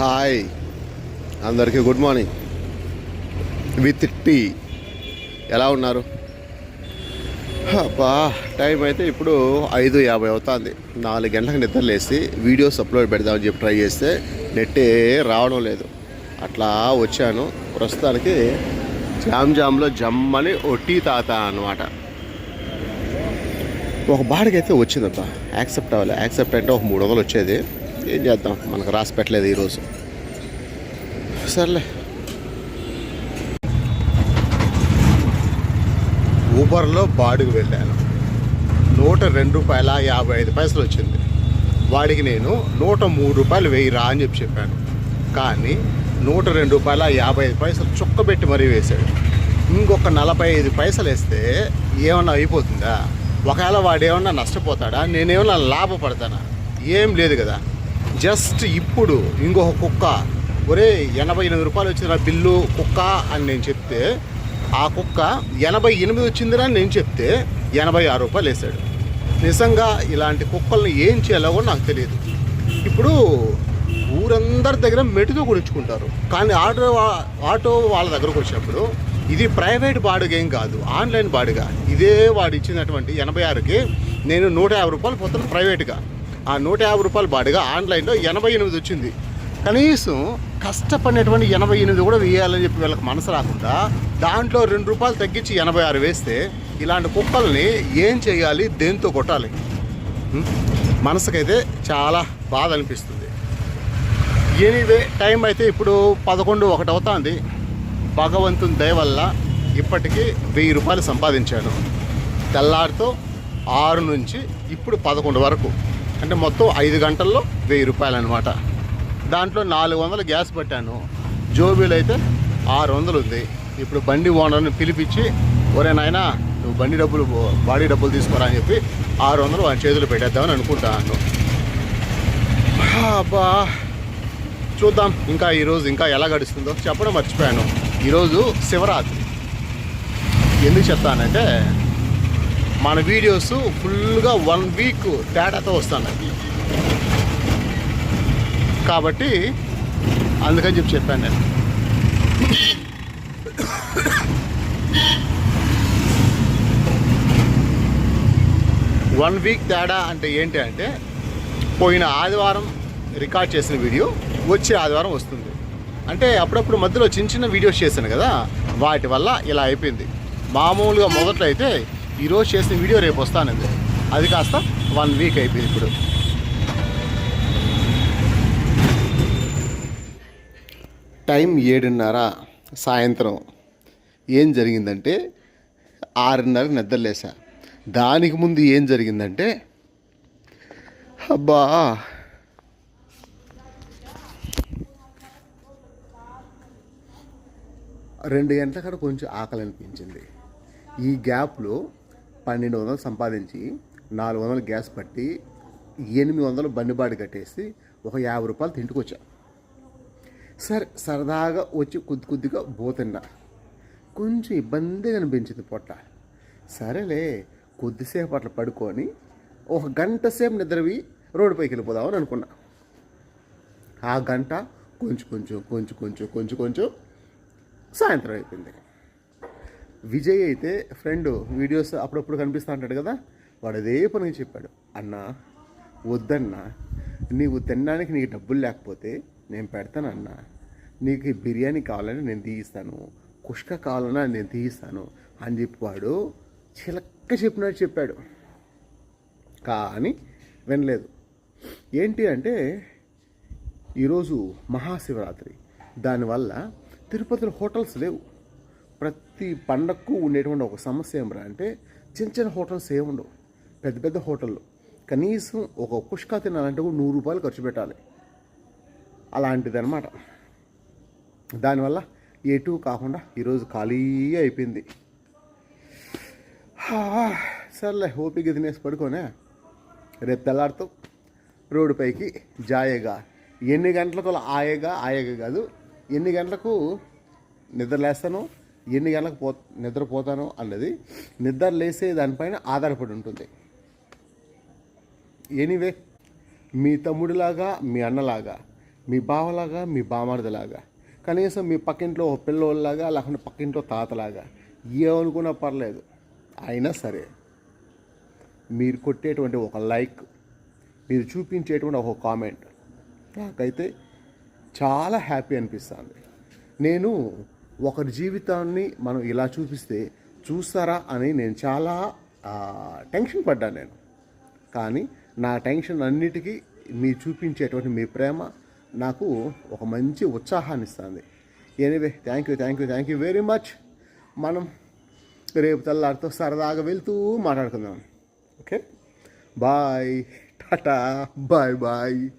Hi. అందరికీ good morning. With tea. ఎలా ఉన్నారు? అబ్బా టైం అయితే ఇప్పుడు ఐదు యాభై అవుతుంది. నాలుగు గంటలకు నిద్ర లేసి వీడియోస్ అప్లోడ్ పెడదామని చెప్పి ట్రై చేస్తే నెట్టే రావడం లేదు. అట్లా వచ్చాను. ప్రస్తుతానికి జామ్ జామ్లో జమ్మని ఓ టీ తాత అనమాట ఒక బాడికి అయితే వచ్చిందబ్బా. యాక్సెప్ట్ అవ్వాలి. యాక్సెప్ట్ అంటే ఒక మూడు వందలు వచ్చేది. ఏం చేద్దాం? మనకు రాసి పెట్టలేదు ఈరోజు. సర్లే. ఊబర్లో బాడుగు వెళ్ళాను. నూట రెండు రూపాయల యాభై ఐదు పైసలు వచ్చింది. వాడికి నేను నూట మూడు రూపాయలు వెయ్యిరా అని చెప్పి చెప్పాను. కానీ నూట రెండు రూపాయల యాభై ఐదు పైసలు చుక్కబెట్టి మరీ వేశాడు. ఇంకొక నలభై ఐదు పైసలు వేస్తే ఏమన్నా అయిపోతుందా? ఒకవేళ వాడు ఏమన్నా నష్టపోతాడా? నేనేమన్నా లాభపడతానా? ఏం లేదు కదా. జస్ట్ ఇప్పుడు ఇంకొక కుక్క. ఒరే ఎనభై ఎనిమిది రూపాయలు వచ్చిన బిల్లు కుక్క అని నేను చెప్తే ఆ కుక్క ఎనభై ఎనిమిది వచ్చిందిరా అని నేను చెప్తే ఎనభై ఆరు రూపాయలు వేసాడు నిజంగా ఇలాంటి కుక్కల్ని ఏం చేయాలో కూడా నాకు తెలియదు. ఇప్పుడు ఊరందరి దగ్గర మెటుతో కొనుక్కుంటారు కానీ ఆటో వా- ఆటో వాళ్ళ దగ్గరకు వచ్చినప్పుడు ఇది ప్రైవేట్ బాడుగ ఏం కాదు ఆన్లైన్ బాడుగ. ఇదే వాడు ఇచ్చినటువంటి ఎనభై ఆరుకి నేను నూట యాభై రూపాయలు పోతాను ప్రైవేట్గా. ఆ నూట యాభై రూపాయల బాడిగా ఆన్లైన్లో ఎనభై ఎనిమిది వచ్చింది. కనీసం కష్టపడినటువంటి ఎనభై ఎనిమిది కూడా వేయాలని చెప్పి వీళ్ళకి మనసు రాకుండా దాంట్లో రెండు రూపాయలు తగ్గించి ఎనభై ఆరు వేస్తే ఇలాంటి కుక్కల్ని ఏం చేయాలి? దేంతో కొట్టాలి? మనసుకైతే చాలా బాధ అనిపిస్తుంది. ఎనీవే టైం అయితే ఇప్పుడు పదకొండు ఒకటి అవుతుంది. భగవంతుని దయ వల్ల ఇప్పటికీ వెయ్యి రూపాయలు సంపాదించాను. తెల్లారితో ఆరు నుంచి ఇప్పుడు పదకొండు వరకు. అంటే మొత్తం ఐదు గంటల్లో వెయ్యి రూపాయలు అనమాట దాంట్లో నాలుగు వందలు గ్యాస్ పెట్టాను. జోబీలు అయితే ఆరు వందలు ఉంది. ఇప్పుడు బండి ఓనర్ని పిలిపించి ఒరే నాయనా నువ్వు బండి డబ్బులు బాడీ డబ్బులు తీసుకోరా అని చెప్పి ఆరు వందలు వాడి చేతులు పెట్టేద్దామని అనుకుంటాను. అబ్బా! చూద్దాం ఇంకా ఈరోజు ఇంకా ఎలా గడుస్తుందో. చెప్పడం మర్చిపోయాను. ఈరోజు శివరాత్రి. ఎందుకు చెప్తానంటే మన వీడియోస్ ఫుల్గా వన్ వీక్ తేడాతో వస్తానండి కాబట్టి అందుకని చెప్పి చెప్పాను నేను. వన్ వీక్ తేడా అంటే ఏంటి అంటే పోయిన ఆదివారం రికార్డ్ చేసిన వీడియో వచ్చే ఆదివారం వస్తుంది. అంటే అప్పుడప్పుడు మధ్యలో చిన్న చిన్న వీడియోస్ చేశాను కదా వాటి వల్ల ఇలా అయిపోయింది. మామూలుగా మొదట్లో అయితే ఈరోజు చేసిన వీడియో రేపు వస్తానండి. అది కాస్త వన్ వీక్ అయిపోయింది ఇప్పుడు. టైం ఏడున్నర సాయంత్రం. ఏం జరిగిందంటే ఆరున్నర నిద్రలేసా దానికి ముందు ఏం జరిగిందంటే అబ్బా! రెండు గంటల కాడ కొంచెం ఆకలి అనిపించింది ఈ గ్యాప్లో పన్నెండు వందలు సంపాదించి నాలుగు వందలు గ్యాస్ పట్టి ఎనిమిది వందలు బండిబాటు కట్టేసి ఒక యాభై రూపాయలు తింటుకొచ్చా. సరే సరదాగా వచ్చి కొద్ది కొద్దిగా పోతున్నా కొంచెం ఇబ్బందిగా అనిపించింది పొట్ట. సరేలే కొద్దిసేపు అట్లా పడుకొని ఒక గంట సేపు నిద్రవి రోడ్డు పైకి వెళ్ళిపోదామని అనుకున్నా. ఆ గంట కొంచెం కొంచెం కొంచెం కొంచెం కొంచెం కొంచెం సాయంత్రం అయిపోయింది. విజయ్ అయితే ఫ్రెండ్ వీడియోస్ అప్పుడప్పుడు కనిపిస్తూ ఉంటాడు కదా? వాడు అదే పని చెప్పాడు. అన్న వద్దన్నా. నీవు తినడానికి నీకు డబ్బులు లేకపోతే నేను పెడతానన్నా నీకు బిర్యానీ కావాలని నేను తీయిస్తాను. కుష్క కావాలన్నా నేను తీయిస్తాను. అని చెప్పి వాడు చిలక్క చెప్పినట్టు చెప్పాడు. కానీ వినలేదు. ఏంటి అంటే ఈరోజు మహాశివరాత్రి. దానివల్ల తిరుపతిలో హోటల్స్ లేవు. ప్రతి పండగకు ఉండేటువంటి ఒక సమస్య ఏమరా అంటే చిన్న చిన్న హోటల్స్ ఏముండవు పెద్ద పెద్ద హోటళ్ళు. కనీసం ఒక కుష్కా తినాలంటే కూడా నూరు రూపాయలు ఖర్చు పెట్టాలి. అలాంటిది అనమాట దానివల్ల ఎటు కాకుండా ఈరోజు ఖాళీ అయిపోయింది. సర్లే ఓపిక తినేసి పడుకోనే. రేపు తెల్లారితో. రోడ్డు పైకి జాయగా. ఎన్ని గంటలకు అలా ఆయేగా? ఆయేగా కాదు. ఎన్ని గంటలకు? నిద్రలేస్తాను. ఎన్ని గంటలకు పో నిద్రపోతాను అన్నది నిద్ర లేసే దానిపైన ఆధారపడి ఉంటుంది. ఎనీవే మీ తమ్ముడిలాగా మీ అన్నలాగా మీ బావలాగా మీ బామర్దిలాగా కనీసం మీ పక్కింట్లో పిల్లోళ్ళలాగా లేకుంటే పక్కింట్లో తాతలాగా ఏమనుకున్నా పర్లేదు అయినా సరే మీరు కొట్టేటువంటి ఒక లైక్ మీరు చూపించేటువంటి ఒక కామెంట్ నాకైతే చాలా హ్యాపీ అనిపిస్తుంది. నేను ఒకరి జీవితాన్ని మనం ఇలా చూపిస్తే చూస్తారా అని నేను చాలా టెన్షన్ పడ్డాను నేను. కానీ నా టెన్షన్ అన్నిటికీ మీ చూపించేటువంటి మీ ప్రేమ నాకు ఒక మంచి ఉత్సాహాన్ని ఇస్తుంది. Anyway thank you thank you thank you very much మనం రేపు తెల్లారితో సరదాగా వెళ్తూ మాట్లాడుకుందాం. Okay? Bye. Tata. Bye bye.